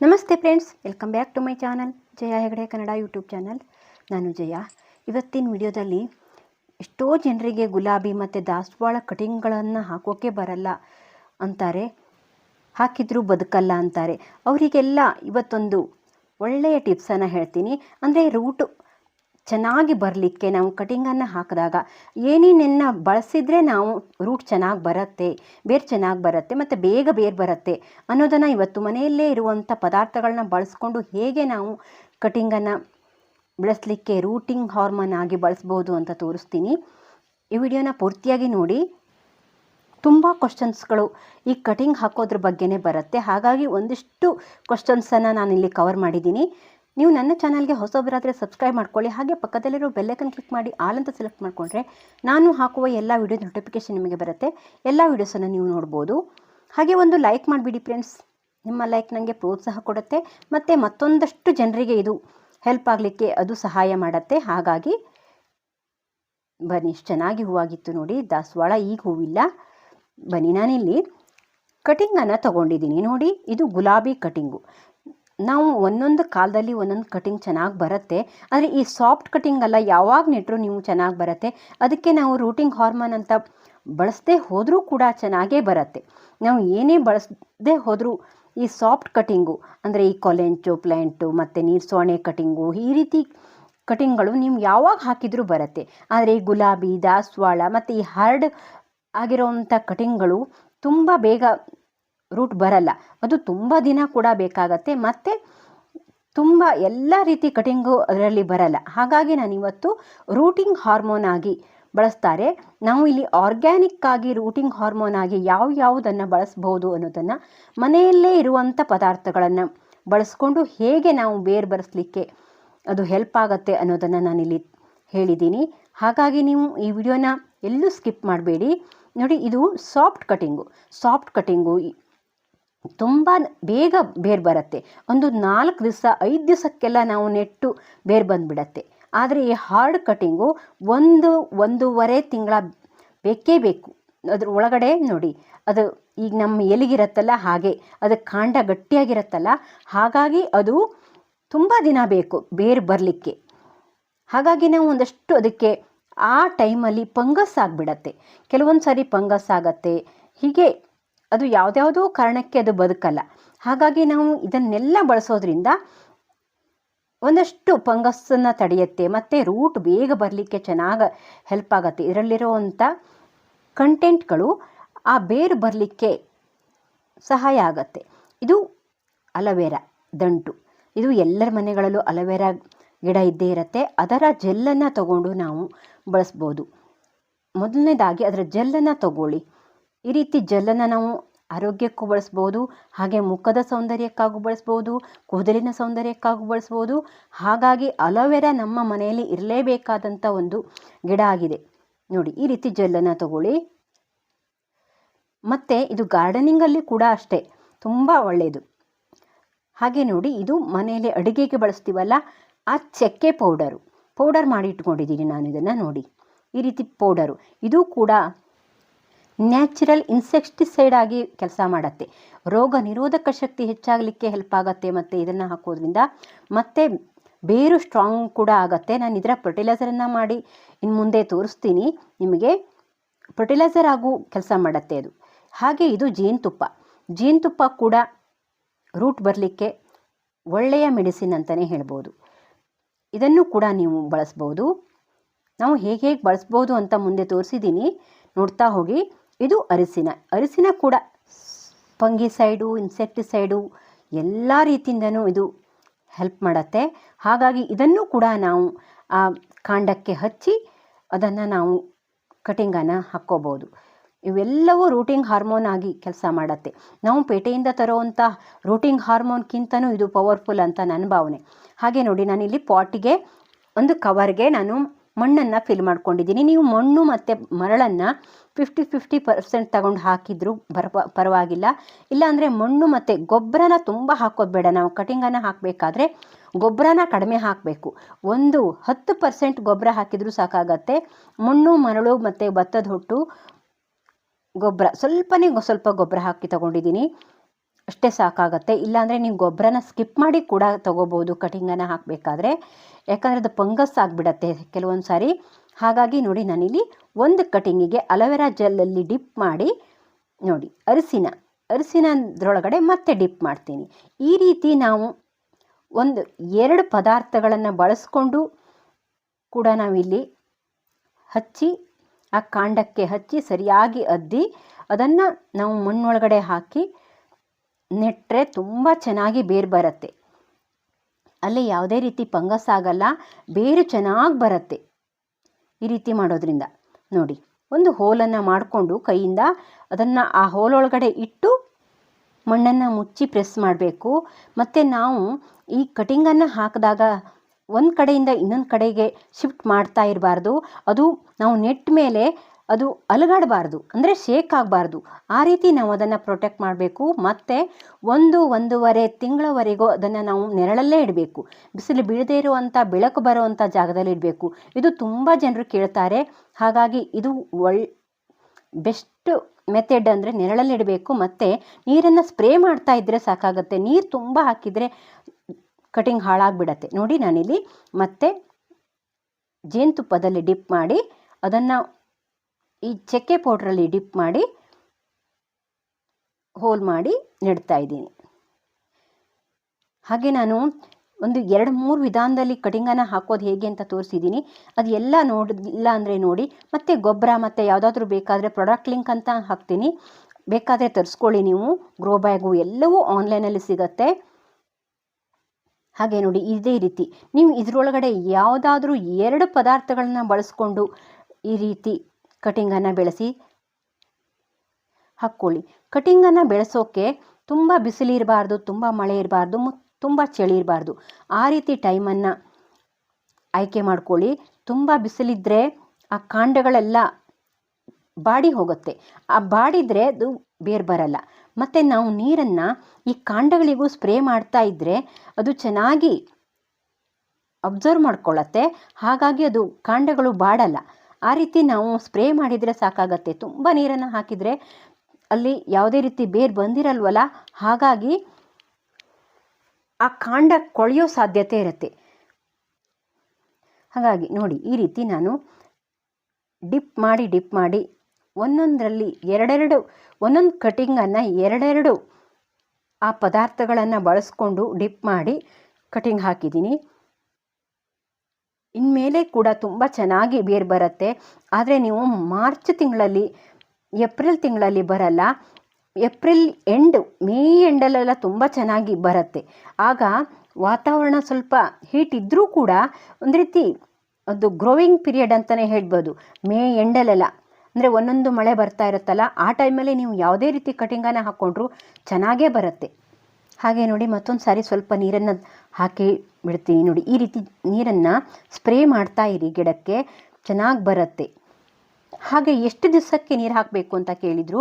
ನಮಸ್ತೆ friends, welcome back to my channel, Jaya Hegde, Kannada YouTube channel. ನಾನು ಜಯ. ಇವತ್ತಿನ ವಿಡಿಯೋದಲ್ಲಿ ಎಷ್ಟೋ ಜನರಿಗೆ ಗುಲಾಬಿ ಮತ್ತು ದಾಸವಾಳ ಕಟಿಂಗ್ಗಳನ್ನು ಹಾಕೋಕ್ಕೆ ಬರಲ್ಲ ಅಂತಾರೆ, ಹಾಕಿದರೂ ಬದುಕಲ್ಲ ಅಂತಾರೆ. ಅವರಿಗೆಲ್ಲ ಇವತ್ತೊಂದು ಒಳ್ಳೆಯ ಟಿಪ್ಸನ್ನು ಹೇಳ್ತೀನಿ. ಅಂದರೆ ರೂಟು ಚೆನ್ನಾಗಿ ಬರಲಿಕ್ಕೆ ನಾವು ಕಟಿಂಗನ್ನು ಹಾಕಿದಾಗ ಏನೇನೆನ್ನ ಬಳಸಿದರೆ ನಾವು ರೂಟ್ ಚೆನ್ನಾಗಿ ಬರುತ್ತೆ, ಬೇರ್ ಚೆನ್ನಾಗಿ ಬರುತ್ತೆ ಮತ್ತು ಬೇಗ ಬೇರು ಬರುತ್ತೆ ಅನ್ನೋದನ್ನು ಇವತ್ತು ಮನೆಯಲ್ಲೇ ಇರುವಂಥ ಪದಾರ್ಥಗಳನ್ನ ಬಳಸ್ಕೊಂಡು ಹೇಗೆ ನಾವು ಕಟಿಂಗನ್ನು ಬಳಸಲಿಕ್ಕೆ ರೂಟಿಂಗ್ ಹಾರ್ಮೋನ್ ಆಗಿ ಬಳಸ್ಬೋದು ಅಂತ ತೋರಿಸ್ತೀನಿ. ಈ ವಿಡಿಯೋನ ಪೂರ್ತಿಯಾಗಿ ನೋಡಿ. ತುಂಬ ಕ್ವಶನ್ಸ್ಗಳು ಈ ಕಟಿಂಗ್ ಹಾಕೋದ್ರ ಬಗ್ಗೆನೇ ಬರುತ್ತೆ. ಹಾಗಾಗಿ ಒಂದಿಷ್ಟು ಕ್ವಶನ್ಸನ್ನು ನಾನಿಲ್ಲಿ ಕವರ್ ಮಾಡಿದ್ದೀನಿ. ನೀವು ನನ್ನ ಚಾನಲ್ಗೆ ಹೊಸಬರಾದರೆ ಸಬ್ಸ್ಕ್ರೈಬ್ ಮಾಡ್ಕೊಳ್ಳಿ. ಹಾಗೆ ಪಕ್ಕದಲ್ಲಿರೋ ಬೆಲ್ಲೈಕನ್ ಕ್ಲಿಕ್ ಮಾಡಿ ಆಲ್ ಅಂತ ಸೆಲೆಕ್ಟ್ ಮಾಡಿಕೊಂಡ್ರೆ ನಾನು ಹಾಕುವ ಎಲ್ಲ ವಿಡಿಯೋ ನೋಟಿಫಿಕೇಷನ್ ನಿಮಗೆ ಬರುತ್ತೆ. ಎಲ್ಲ ವೀಡಿಯೋಸನ್ನು ನೀವು ನೋಡ್ಬೋದು. ಹಾಗೆ ಒಂದು ಲೈಕ್ ಮಾಡಿಬಿಡಿ ಫ್ರೆಂಡ್ಸ್. ನಿಮ್ಮ ಲೈಕ್ ನನಗೆ ಪ್ರೋತ್ಸಾಹ ಕೊಡುತ್ತೆ. ಮತ್ತು ಮತ್ತೊಂದಷ್ಟು ಜನರಿಗೆ ಇದು ಹೆಲ್ಪ್ ಆಗಲಿಕ್ಕೆ ಅದು ಸಹಾಯ ಮಾಡುತ್ತೆ. ಹಾಗಾಗಿ ಬನ್ನಿ, ಇಷ್ಟು ಚೆನ್ನಾಗಿ ಹೂವಾಗಿತ್ತು ನೋಡಿ. ದಾಸವಾಳ ಈಗ ಹೂವಿಲ್ಲ. ಬನ್ನಿ, ನಾನಿಲ್ಲಿ ಕಟಿಂಗನ್ನು ತಗೊಂಡಿದ್ದೀನಿ ನೋಡಿ. ಇದು ಗುಲಾಬಿ ಕಟಿಂಗು. ನಾವು ಒಂದೊಂದು ಕಾಲದಲ್ಲಿ ಒಂದೊಂದು ಕಟಿಂಗ್ ಚೆನ್ನಾಗಿ ಬರುತ್ತೆ. ಆದರೆ ಈ ಸಾಫ್ಟ್ ಕಟಿಂಗ್ ಅಲ್ಲ, ಯಾವಾಗ ನೆಟ್ಟರೂ ನೀವು ಚೆನ್ನಾಗಿ ಬರುತ್ತೆ. ಅದಕ್ಕೆ ನಾವು ರೂಟಿಂಗ್ ಹಾರ್ಮೋನ್ ಅಂತ ಬಳಸದೇ ಹೋದರೂ ಕೂಡ ಚೆನ್ನಾಗೇ ಬರುತ್ತೆ. ನಾವು ಏನೇ ಬಳಸದೇ ಹೋದರೂ ಈ ಸಾಫ್ಟ್ ಕಟಿಂಗು ಅಂದರೆ ಈ ಕೊಲೆಂಚು ಪ್ಲ್ಯಾಂಟು ಮತ್ತು ನೀರು ಸೋಣೆ ಕಟಿಂಗು ಈ ರೀತಿ ಕಟಿಂಗ್ಗಳು ನೀವು ಯಾವಾಗ ಹಾಕಿದರೂ ಬರುತ್ತೆ. ಆದರೆ ಈ ಗುಲಾಬಿ, ದಾಸವಾಳ, ಮತ್ತು ಈ ಹಾರ್ಡ್ ಆಗಿರೋವಂಥ ಕಟಿಂಗ್ಗಳು ತುಂಬ ಬೇಗ ರೂಟ್ ಬರಲ್ಲ. ಅದು ತುಂಬ ದಿನ ಕೂಡ ಬೇಕಾಗತ್ತೆ. ಮತ್ತು ತುಂಬ ಎಲ್ಲ ರೀತಿ ಕಟಿಂಗು ಅದರಲ್ಲಿ ಬರಲ್ಲ. ಹಾಗಾಗಿ ನಾನು ಇವತ್ತು ರೂಟಿಂಗ್ ಹಾರ್ಮೋನ್ ಆಗಿ ಬಳಸ್ತಾರೆ. ನಾವು ಇಲ್ಲಿ ಆರ್ಗ್ಯಾನಿಕ್ ಆಗಿ ರೂಟಿಂಗ್ ಹಾರ್ಮೋನ್ ಆಗಿ ಯಾವ ಯಾವುದನ್ನು ಬಳಸ್ಬೋದು ಅನ್ನೋದನ್ನು ಮನೆಯಲ್ಲೇ ಇರುವಂಥ ಪದಾರ್ಥಗಳನ್ನು ಬಳಸ್ಕೊಂಡು ಹೇಗೆ ನಾವು ಬೇರ್ ಬರೆಸಲಿಕ್ಕೆ ಅದು ಹೆಲ್ಪ್ ಆಗುತ್ತೆ ಅನ್ನೋದನ್ನು ನಾನಿಲ್ಲಿ ಹೇಳಿದ್ದೀನಿ. ಹಾಗಾಗಿ ನೀವು ಈ ವಿಡಿಯೋನ ಎಲ್ಲೂ ಸ್ಕಿಪ್ ಮಾಡಬೇಡಿ. ನೋಡಿ, ಇದು ಸಾಫ್ಟ್ ಕಟಿಂಗು ಸಾಫ್ಟ್ ಕಟಿಂಗು ತುಂಬ ಬೇಗ ಬೇರು ಬರುತ್ತೆ. ಒಂದು ನಾಲ್ಕು ದಿವಸ, ಐದು ದಿವಸಕ್ಕೆಲ್ಲ ನಾವು ನೆಟ್ಟು ಬೇರು ಬಂದುಬಿಡತ್ತೆ. ಆದರೆ ಈ ಹಾರ್ಡ್ ಕಟಿಂಗು ಒಂದು, ಒಂದೂವರೆ ತಿಂಗಳ ಬೇಕೇ ಬೇಕು. ಅದ್ರ ಒಳಗಡೆ ನೋಡಿ, ಅದು ಈಗ ನಮ್ಮ ಎಲಿಗಿರತ್ತಲ್ಲ ಹಾಗೆ, ಅದು ಕಾಂಡ ಗಟ್ಟಿಯಾಗಿರತ್ತಲ್ಲ, ಹಾಗಾಗಿ ಅದು ತುಂಬ ದಿನ ಬೇಕು ಬೇರು ಬರಲಿಕ್ಕೆ. ಹಾಗಾಗಿ ನಾವು ಒಂದಷ್ಟು ಅದಕ್ಕೆ ಆ ಟೈಮಲ್ಲಿ ಪಂಗಸ್ ಆಗಿಬಿಡತ್ತೆ. ಕೆಲವೊಂದು ಸಾರಿ ಪಂಗಸ್ ಆಗತ್ತೆ. ಹೀಗೆ ಅದು ಯಾವುದ್ಯಾವುದೋ ಕಾರಣಕ್ಕೆ ಅದು ಬದುಕಲ್ಲ. ಹಾಗಾಗಿ ನಾವು ಇದನ್ನೆಲ್ಲ ಬಳಸೋದ್ರಿಂದ ಒಂದಷ್ಟು ಫಂಗಸ್ಸನ್ನು ತಡೆಯುತ್ತೆ, ಮತ್ತು ರೂಟ್ ಬೇಗ ಬರಲಿಕ್ಕೆ ಚೆನ್ನಾಗಿ ಹೆಲ್ಪ್ ಆಗುತ್ತೆ. ಇದರಲ್ಲಿರುವಂಥ ಕಂಟೆಂಟ್ಗಳು ಆ ಬೇರು ಬರಲಿಕ್ಕೆ ಸಹಾಯ ಆಗುತ್ತೆ. ಇದು ಅಲವೇರಾ ದಂಟು. ಇದು ಎಲ್ಲರ ಮನೆಗಳಲ್ಲೂ ಅಲವೇರಾ ಗಿಡ ಇದ್ದೇ ಇರುತ್ತೆ. ಅದರ ಜೆಲ್ಲನ್ನು ತಗೊಂಡು ನಾವು ಬಳಸ್ಬೋದು. ಮೊದಲನೇದಾಗಿ ಅದರ ಜೆಲ್ಲನ್ನು ತಗೊಳ್ಳಿ. ಈ ರೀತಿ ಜೆಲ್ಲನ್ನು ನಾವು ಆರೋಗ್ಯಕ್ಕೂ ಬಳಸ್ಬೋದು, ಹಾಗೆ ಮುಖದ ಸೌಂದರ್ಯಕ್ಕಾಗೂ ಬಳಸ್ಬೋದು, ಕೂದಲಿನ ಸೌಂದರ್ಯಕ್ಕಾಗೂ ಬಳಸ್ಬೋದು. ಹಾಗಾಗಿ ಅಲೋವೆರಾ ನಮ್ಮ ಮನೆಯಲ್ಲಿ ಇರಲೇಬೇಕಾದಂಥ ಒಂದು ಗಿಡ ಆಗಿದೆ. ನೋಡಿ, ಈ ರೀತಿ ಜೆಲ್ಲನ್ನು ತಗೊಳ್ಳಿ. ಮತ್ತು ಇದು ಗಾರ್ಡನಿಂಗಲ್ಲಿ ಕೂಡ ಅಷ್ಟೇ, ತುಂಬ ಒಳ್ಳೆಯದು ಹಾಗೆ ನೋಡಿ, ಇದು ಮನೆಯಲ್ಲಿ ಅಡುಗೆಗೆ ಬಳಸ್ತೀವಲ್ಲ, ಆ ಚಕ್ಕೆ ಪೌಡರು. ಪೌಡರ್ ಮಾಡಿ ಇಟ್ಕೊಂಡಿದ್ದೀನಿ ನಾನು ಇದನ್ನು ನೋಡಿ. ಈ ರೀತಿ ಪೌಡರು. ಇದು ಕೂಡ ನ್ಯಾಚುರಲ್ ಇನ್ಸೆಕ್ಟಿಸೈಡ್ ಆಗಿ ಕೆಲಸ ಮಾಡುತ್ತೆ. ರೋಗ ನಿರೋಧಕ ಶಕ್ತಿ ಹೆಚ್ಚಾಗಲಿಕ್ಕೆ ಹೆಲ್ಪ್ ಆಗುತ್ತೆ ಮತ್ತು ಇದನ್ನು ಹಾಕೋದ್ರಿಂದ ಮತ್ತು ಬೇರು ಸ್ಟ್ರಾಂಗ್ ಕೂಡ ಆಗುತ್ತೆ. ನಾನು ಇದರ ಫರ್ಟಿಲೈಸರನ್ನು ಮಾಡಿ ಇನ್ನು ಮುಂದೆ ತೋರಿಸ್ತೀನಿ. ನಿಮಗೆ ಫರ್ಟಿಲೈಸರ್ ಆಗು ಕೆಲಸ ಮಾಡುತ್ತೆ ಅದು. ಹಾಗೆ ಇದು ಜೇನುತುಪ್ಪ. ಜೇನುತುಪ್ಪ ಕೂಡ ರೂಟ್ ಬರಲಿಕ್ಕೆ ಒಳ್ಳೆಯ ಮೆಡಿಸಿನ್ ಅಂತಲೇ ಹೇಳ್ಬೋದು. ಇದನ್ನು ಕೂಡ ನೀವು ಬಳಸ್ಬೋದು. ನಾವು ಹೇಗೆ ಹೇಗೆ ಬಳಸ್ಬೋದು ಅಂತ ಮುಂದೆ ತೋರಿಸಿದ್ದೀನಿ ನೋಡ್ತಾ ಹೋಗಿ. ಇದು ಅರಿಸಿನ. ಅರಿಸಿನ ಕೂಡ ಫಂಗಿಸೈಡು ಇನ್ಸೆಕ್ಟಿಸೈಡು ಎಲ್ಲ ರೀತಿಯಿಂದನೂ ಇದು ಹೆಲ್ಪ್ ಮಾಡುತ್ತೆ. ಹಾಗಾಗಿ ಇದನ್ನು ಕೂಡ ನಾವು, ಆ, ಕಾಂಡಕ್ಕೆ ಹಚ್ಚಿ ಅದನ್ನು ನಾವು ಕಟಿಂಗನ್ನು ಹಾಕ್ಕೋಬೋದು. ಇವೆಲ್ಲವೂ ರೂಟಿಂಗ್ ಹಾರ್ಮೋನ್ ಆಗಿ ಕೆಲಸ ಮಾಡುತ್ತೆ. ನಾವು ಪೇಟೆಯಿಂದ ತರುವಂಥ ರೂಟಿಂಗ್ ಹಾರ್ಮೋನ್ಗಿಂತನೂ ಇದು ಪವರ್ಫುಲ್ ಅಂತ ನನ್ನ ಭಾವನೆ. ಹಾಗೆ ನೋಡಿ ನಾನಿಲ್ಲಿ ಪಾಟಿಗೆ ಒಂದು ಕವರ್ಗೆ ನಾನು ಮಣ್ಣನ್ನು ಫಿಲ್ ಮಾಡ್ಕೊಂಡಿದ್ದೀನಿ. ನೀವು ಮಣ್ಣು ಮತ್ತು ಮರಳನ್ನು ಫಿಫ್ಟಿ ಫಿಫ್ಟಿ ಪರ್ಸೆಂಟ್ ತಗೊಂಡು ಹಾಕಿದರೂ ಬರ ಪರವಾಗಿಲ್ಲ. ಇಲ್ಲಾಂದರೆ ಮಣ್ಣು ಮತ್ತು ಗೊಬ್ಬರನ ತುಂಬ ಹಾಕೋದು ಬೇಡ. ನಾವು ಕಟಿಂಗನ್ನು ಹಾಕಬೇಕಾದ್ರೆ ಗೊಬ್ಬರನ ಕಡಿಮೆ ಹಾಕಬೇಕು. ಒಂದು ಹತ್ತು ಪರ್ಸೆಂಟ್ ಗೊಬ್ಬರ ಹಾಕಿದರೂ ಸಾಕಾಗತ್ತೆ. ಮಣ್ಣು, ಮರಳು ಮತ್ತು ಭತ್ತದ ಹೊಟ್ಟು ಗೊಬ್ಬರ. ಸ್ವಲ್ಪನೇ ಸ್ವಲ್ಪ ಗೊಬ್ಬರ ಹಾಕಿ ತಗೊಂಡಿದ್ದೀನಿ. ಅಷ್ಟೇ ಸಾಕಾಗತ್ತೆ. ಇಲ್ಲಾಂದರೆ ನೀವು ಗೊಬ್ಬರನ ಸ್ಕಿಪ್ ಮಾಡಿ ಕೂಡ ತೊಗೋಬೋದು ಕಟಿಂಗನ್ನು ಹಾಕಬೇಕಾದ್ರೆ. ಯಾಕಂದರೆ ಅದು ಫಂಗಸ್ ಆಗಿಬಿಡತ್ತೆ ಕೆಲವೊಂದು ಸಾರಿ. ಹಾಗಾಗಿ ನೋಡಿ ನಾನಿಲ್ಲಿ ಒಂದು ಕಟಿಂಗಿಗೆ ಅಲೋವೆರಾ ಜೆಲ್ಲಲ್ಲಿ ಡಿಪ್ ಮಾಡಿ, ನೋಡಿ ಅರಿಸಿನ, ಅರಿಸಿನದ್ರೊಳಗಡೆ ಮತ್ತೆ ಡಿಪ್ ಮಾಡ್ತೀನಿ. ಈ ರೀತಿ ನಾವು ಒಂದು ಎರಡು ಪದಾರ್ಥಗಳನ್ನು ಬಳಸ್ಕೊಂಡು ಕೂಡ ನಾವಿಲ್ಲಿ ಹಚ್ಚಿ, ಆ ಕಾಂಡಕ್ಕೆ ಹಚ್ಚಿ ಸರಿಯಾಗಿ ಅದ್ದಿ, ಅದನ್ನು ನಾವು ಮಣ್ಣೊಳಗಡೆ ಹಾಕಿ ನೆಟ್ಟರೆ ತುಂಬ ಚೆನ್ನಾಗಿ ಬೇರು ಬರುತ್ತೆ. ಅಲ್ಲಿ ಯಾವುದೇ ರೀತಿ ಫಂಗಸ್ ಆಗಲ್ಲ, ಬೇರು ಚೆನ್ನಾಗಿ ಬರುತ್ತೆ ಈ ರೀತಿ ಮಾಡೋದ್ರಿಂದ. ನೋಡಿ, ಒಂದು ಹೋಲನ್ನು ಮಾಡಿಕೊಂಡು ಕೈಯಿಂದ ಅದನ್ನು ಆ ಹೋಲೊಳಗಡೆ ಇಟ್ಟು ಮಣ್ಣನ್ನು ಮುಚ್ಚಿ ಪ್ರೆಸ್ ಮಾಡಬೇಕು. ಮತ್ತು ನಾವು ಈ ಕಟಿಂಗನ್ನು ಹಾಕಿದಾಗ ಒಂದು ಕಡೆಯಿಂದ ಇನ್ನೊಂದು ಕಡೆಗೆ ಶಿಫ್ಟ್ ಮಾಡ್ತಾ ಇರಬಾರ್ದು. ಅದು ನಾವು ನೆಟ್ ಮೇಲೆ ಅದು ಅಲುಗಾಡಬಾರ್ದು, ಅಂದರೆ ಶೇಕ್ ಆಗಬಾರ್ದು. ಆ ರೀತಿ ನಾವು ಅದನ್ನು ಪ್ರೊಟೆಕ್ಟ್ ಮಾಡಬೇಕು. ಮತ್ತು ಒಂದು ಒಂದೂವರೆ ತಿಂಗಳವರೆಗೂ ಅದನ್ನು ನಾವು ನೆರಳಲ್ಲೇ ಇಡಬೇಕು. ಬಿಸಿಲು ಬೀಳದೇ ಇರುವಂಥ ಬೆಳಕು ಬರುವಂಥ ಜಾಗದಲ್ಲಿ ಇಡಬೇಕು. ಇದು ತುಂಬ ಜನರು ಕೇಳ್ತಾರೆ. ಹಾಗಾಗಿ ಇದು ಒಳ್, ಬೆಸ್ಟ್ ಮೆಥಡ್ ಅಂದರೆ ನೆರಳಲ್ಲಿ ಇಡಬೇಕು. ಮತ್ತು ನೀರನ್ನು ಸ್ಪ್ರೇ ಮಾಡ್ತಾ ಇದ್ದರೆ ಸಾಕಾಗುತ್ತೆ. ನೀರು ತುಂಬ ಹಾಕಿದರೆ ಕಟಿಂಗ್ ಹಾಳಾಗಿಬಿಡತ್ತೆ. ನೋಡಿ ನಾನಿಲ್ಲಿ ಮತ್ತೆ ಜೇನುತುಪ್ಪದಲ್ಲಿ ಡಿಪ್ ಮಾಡಿ ಅದನ್ನು ಈ ಚಕ್ಕೆ ಪೌಡ್ರಲ್ಲಿ ಡಿಪ್ ಮಾಡಿ ಹೋಲ್ ಮಾಡಿ ನೆಡ್ತಾ ಇದ್ದೀನಿ. ಹಾಗೆ ನಾನು ಒಂದು ಎರಡು ಮೂರು ವಿಧಾನದಲ್ಲಿ ಕಟಿಂಗನ್ನು ಹಾಕೋದು ಹೇಗೆ ಅಂತ ತೋರಿಸಿದ್ದೀನಿ. ಅದು ಎಲ್ಲ ನೋಡಿಲ್ಲ ಅಂದರೆ ನೋಡಿ, ಮತ್ತು ಗೊಬ್ಬರ ಮತ್ತು ಯಾವುದಾದ್ರೂ ಬೇಕಾದರೆ ಪ್ರಾಡಕ್ಟ್ ಲಿಂಕ್ ಅಂತ ಹಾಕ್ತೀನಿ. ಬೇಕಾದರೆ ತರಿಸ್ಕೊಳ್ಳಿ ನೀವು ಗ್ರೋ ಬ್ಯಾಗು ಎಲ್ಲವೂ ಆನ್ಲೈನಲ್ಲಿ ಸಿಗತ್ತೆ. ಹಾಗೆ ನೋಡಿ, ಇದೇ ರೀತಿ. ನೀವು ಇದರೊಳಗಡೆ ಯಾವುದಾದ್ರೂ ಎರಡು ಪದಾರ್ಥಗಳನ್ನ ಬಳಸ್ಕೊಂಡು ಈ ರೀತಿ ಕಟಿಂಗನ್ನು ಬೆಳೆಸಿ ಹಾಕ್ಕೊಳ್ಳಿ. ಕಟಿಂಗನ್ನು ಬೆಳೆಸೋಕ್ಕೆ ತುಂಬ ಬಿಸಿಲಿರಬಾರ್ದು ತುಂಬ ಮಳೆ ಇರಬಾರ್ದು ತುಂಬ ಚಳಿ ಇರಬಾರ್ದು. ಆ ರೀತಿ ಟೈಮನ್ನು ಆಯ್ಕೆ ಮಾಡ್ಕೊಳ್ಳಿ. ತುಂಬ ಬಿಸಿಲಿದ್ದರೆ ಆ ಕಾಂಡಗಳೆಲ್ಲ ಬಾಡಿ ಹೋಗುತ್ತೆ. ಆ ಬಾಡಿದರೆ ಅದು ಬೇರೆ ಬರಲ್ಲ. ಮತ್ತು ನಾವು ನೀರನ್ನು ಈ ಕಾಂಡಗಳಿಗೂ ಸ್ಪ್ರೇ ಮಾಡ್ತಾ ಇದ್ದರೆ ಅದು ಚೆನ್ನಾಗಿ ಅಬ್ಸರ್ವ್ ಮಾಡ್ಕೊಳ್ಳತ್ತೆ. ಹಾಗಾಗಿ ಅದು ಕಾಂಡಗಳು ಬಾಡಲ್ಲ. ಆ ರೀತಿ ನಾವು ಸ್ಪ್ರೇ ಮಾಡಿದರೆ ಸಾಕಾಗತ್ತೆ. ತುಂಬ ನೀರನ್ನು ಹಾಕಿದರೆ ಅಲ್ಲಿ ಯಾವುದೇ ರೀತಿ ಬೇರು ಬಂದಿರಲ್ವಲ್ಲ? ಹಾಗಾಗಿ ಆ ಕಾಂಡ ಕೊಳೆಯೋ ಸಾಧ್ಯತೆ ಇರುತ್ತೆ. ಹಾಗಾಗಿ ನೋಡಿ, ಈ ರೀತಿ ನಾನು ಡಿಪ್ ಮಾಡಿ ಡಿಪ್ ಮಾಡಿ ಒಂದೊಂದರಲ್ಲಿ ಎರಡೆರಡು, ಒಂದೊಂದು ಕಟಿಂಗನ್ನು ಎರಡೆರಡು ಆ ಪದಾರ್ಥಗಳನ್ನು ಬಳಸ್ಕೊಂಡು ಡಿಪ್ ಮಾಡಿ ಕಟಿಂಗ್ ಹಾಕಿದ್ದೀನಿ. ಇನ್ಮೇಲೆ ಕೂಡ ತುಂಬ ಚೆನ್ನಾಗಿ ಬೇರು ಬರುತ್ತೆ. ಆದರೆ ನೀವು ಮಾರ್ಚ್ ತಿಂಗಳಲ್ಲಿ, ಏಪ್ರಿಲ್ ತಿಂಗಳಲ್ಲಿ ಬರಲ್ಲ. ಏಪ್ರಿಲ್ ಎಂಡ್, ಮೇ ಎಂಡಲ್ಲೆಲ್ಲ ತುಂಬ ಚೆನ್ನಾಗಿ ಬರುತ್ತೆ. ಆಗ ವಾತಾವರಣ ಸ್ವಲ್ಪ ಹೀಟ್ ಇದ್ದರೂ ಕೂಡ ಒಂದು ರೀತಿ ಅದು ಗ್ರೋವಿಂಗ್ ಪೀರಿಯಡ್ ಅಂತಲೇ ಹೇಳ್ಬೋದು. ಮೇ ಎಂಡಲ್ಲೆಲ್ಲ. ಅಂದರೆ ಒಂದೊಂದು ಮಳೆ ಬರ್ತಾ ಇರುತ್ತಲ್ಲ, ಆ ಟೈಮಲ್ಲಿ ನೀವು ಯಾವುದೇ ರೀತಿ ಕಟಿಂಗನ್ನು ಹಾಕ್ಕೊಂಡ್ರೂ ಚೆನ್ನಾಗೇ ಬರುತ್ತೆ. ಹಾಗೆ ನೋಡಿ ಮತ್ತೊಂದು ಸಾರಿ ಸ್ವಲ್ಪ ನೀರನ್ನು ಹಾಕಿ ಬಿಡ್ತೀನಿ. ನೋಡಿ, ಈ ರೀತಿ ನೀರನ್ನು ಸ್ಪ್ರೇ ಮಾಡ್ತಾ ಇರಿ ಗಿಡಕ್ಕೆ. ಚೆನ್ನಾಗಿ ಬರುತ್ತೆ. ಹಾಗೆ ಎಷ್ಟು ದಿವಸಕ್ಕೆ ನೀರು ಹಾಕಬೇಕು ಅಂತ ಕೇಳಿದರು,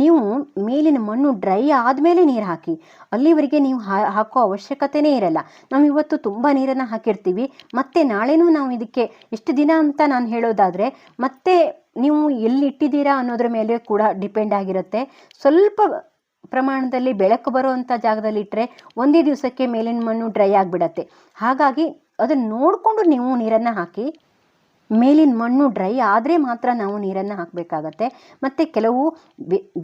ನೀವು ಮೇಲಿನ ಮಣ್ಣು ಡ್ರೈ ಆದಮೇಲೆ ನೀರು ಹಾಕಿ. ಅಲ್ಲಿವರೆಗೆ ನೀವು ಹಾಕೋ ಅವಶ್ಯಕತೆಯೇ ಇರಲ್ಲ. ನಾವು ಇವತ್ತು ತುಂಬ ನೀರನ್ನು ಹಾಕಿರ್ತೀವಿ. ಮತ್ತೆ ನಾಳೆನೂ ನಾವು ಇದಕ್ಕೆ ಎಷ್ಟು ದಿನ ಅಂತ ನಾನು ಹೇಳೋದಾದರೆ, ಮತ್ತೆ ನೀವು ಎಲ್ಲಿ ಇಟ್ಟಿದ್ದೀರಾ ಅನ್ನೋದ್ರ ಮೇಲೆ ಕೂಡ ಡಿಪೆಂಡ್ ಆಗಿರುತ್ತೆ. ಸ್ವಲ್ಪ ಪ್ರಮಾಣದಲ್ಲಿ ಬೆಳಕು ಬರುವಂಥ ಜಾಗದಲ್ಲಿ ಇಟ್ಟರೆ ಒಂದೇ ದಿವಸಕ್ಕೆ ಮೇಲಿನ ಮಣ್ಣು ಡ್ರೈ ಆಗಿಬಿಡತ್ತೆ. ಹಾಗಾಗಿ ಅದನ್ನು ನೋಡಿಕೊಂಡು ನೀವು ನೀರನ್ನು ಹಾಕಿ, ಮೇಲಿನ ಮಣ್ಣು ಡ್ರೈ ಆದರೆ ಮಾತ್ರ ನಾವು ನೀರನ್ನು ಹಾಕಬೇಕಾಗತ್ತೆ. ಮತ್ತು ಕೆಲವು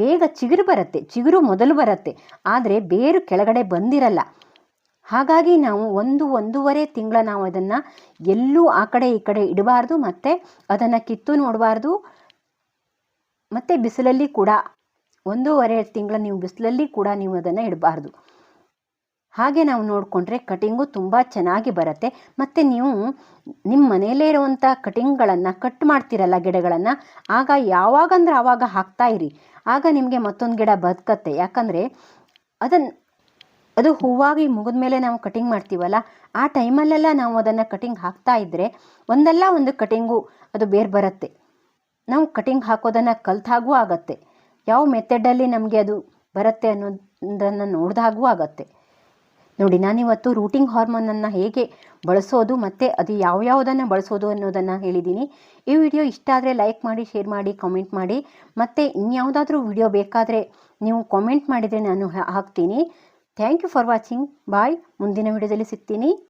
ಬೇಗ ಚಿಗುರು ಬರುತ್ತೆ, ಚಿಗುರು ಮೊದಲು ಬರುತ್ತೆ, ಆದರೆ ಬೇರು ಕೆಳಗಡೆ ಬಂದಿರಲ್ಲ. ಹಾಗಾಗಿ ನಾವು ಒಂದು, ಒಂದೂವರೆ ತಿಂಗಳ ನಾವು ಅದನ್ನು ಎಲ್ಲೂ ಆ ಕಡೆ ಈ ಕಡೆ ಇಡಬಾರ್ದು, ಮತ್ತು ಅದನ್ನು ಕಿತ್ತು ನೋಡಬಾರ್ದು, ಮತ್ತು ಬಿಸಿಲಲ್ಲಿ ಕೂಡ ಒಂದೂವರೆ ತಿಂಗಳ ನೀವು ಬಿಸಿಲಲ್ಲಿ ಕೂಡ ನೀವು ಅದನ್ನು ಇಡಬಾರ್ದು. ಹಾಗೆ ನಾವು ನೋಡಿಕೊಂಡ್ರೆ ಕಟಿಂಗು ತುಂಬ ಚೆನ್ನಾಗಿ ಬರುತ್ತೆ. ಮತ್ತು ನೀವು ನಿಮ್ಮ ಮನೆಯಲ್ಲೇ ಇರುವಂಥ ಕಟಿಂಗ್ಗಳನ್ನು ಕಟ್ ಮಾಡ್ತಿರಲ್ಲ ಗಿಡಗಳನ್ನು, ಆಗ ಯಾವಾಗಂದ್ರೆ ಆವಾಗ ಹಾಕ್ತಾ ಇರಿ. ಆಗ ನಿಮಗೆ ಮತ್ತೊಂದು ಗಿಡ ಬದುಕತ್ತೆ. ಯಾಕಂದರೆ ಅದನ್ನು ಅದು ಹೂವಾಗಿ ಮುಗಿದ ಮೇಲೆ ನಾವು ಕಟಿಂಗ್ ಮಾಡ್ತೀವಲ್ಲ, ಆ ಟೈಮಲ್ಲೆಲ್ಲ ನಾವು ಅದನ್ನು ಕಟಿಂಗ್ ಹಾಕ್ತಾ ಇದ್ದರೆ ಒಂದಲ್ಲ ಒಂದು ಕಟಿಂಗು ಅದು ಬೇರೆ ಬರುತ್ತೆ. ನಾವು ಕಟಿಂಗ್ ಹಾಕೋದನ್ನು ಕಲ್ತಾಗೂ ಆಗತ್ತೆ. ಯಾವ ಮೆಥಡಲ್ಲಿ ನಮಗೆ ಅದು ಬರುತ್ತೆ ಅನ್ನೋದನ್ನು ನೋಡಿದಾಗೂ ಆಗತ್ತೆ. ನೋಡಿ, ನಾನಿವತ್ತು ರೂಟಿಂಗ್ ಹಾರ್ಮೋನನ್ನು ಹೇಗೆ ಬಳಸೋದು ಮತ್ತು ಅದು ಯಾವ್ಯಾವುದನ್ನು ಬಳಸೋದು ಅನ್ನೋದನ್ನು ಹೇಳಿದ್ದೀನಿ ಈ ವಿಡಿಯೋ ಇಷ್ಟ ಆದರೆ ಲೈಕ್ ಮಾಡಿ, ಶೇರ್ ಮಾಡಿ, ಕಾಮೆಂಟ್ ಮಾಡಿ. ಮತ್ತು ಇನ್ಯಾವುದಾದ್ರೂ ವಿಡಿಯೋ ಬೇಕಾದರೆ ನೀವು ಕಾಮೆಂಟ್ ಮಾಡಿದರೆ ನಾನು ಹಾಕ್ತೀನಿ. Thank you for watching. Bye. ಮುಂದಿನ ವಿಡಿಯೋದಲ್ಲಿ ಸಿಗ್ತೀನಿ.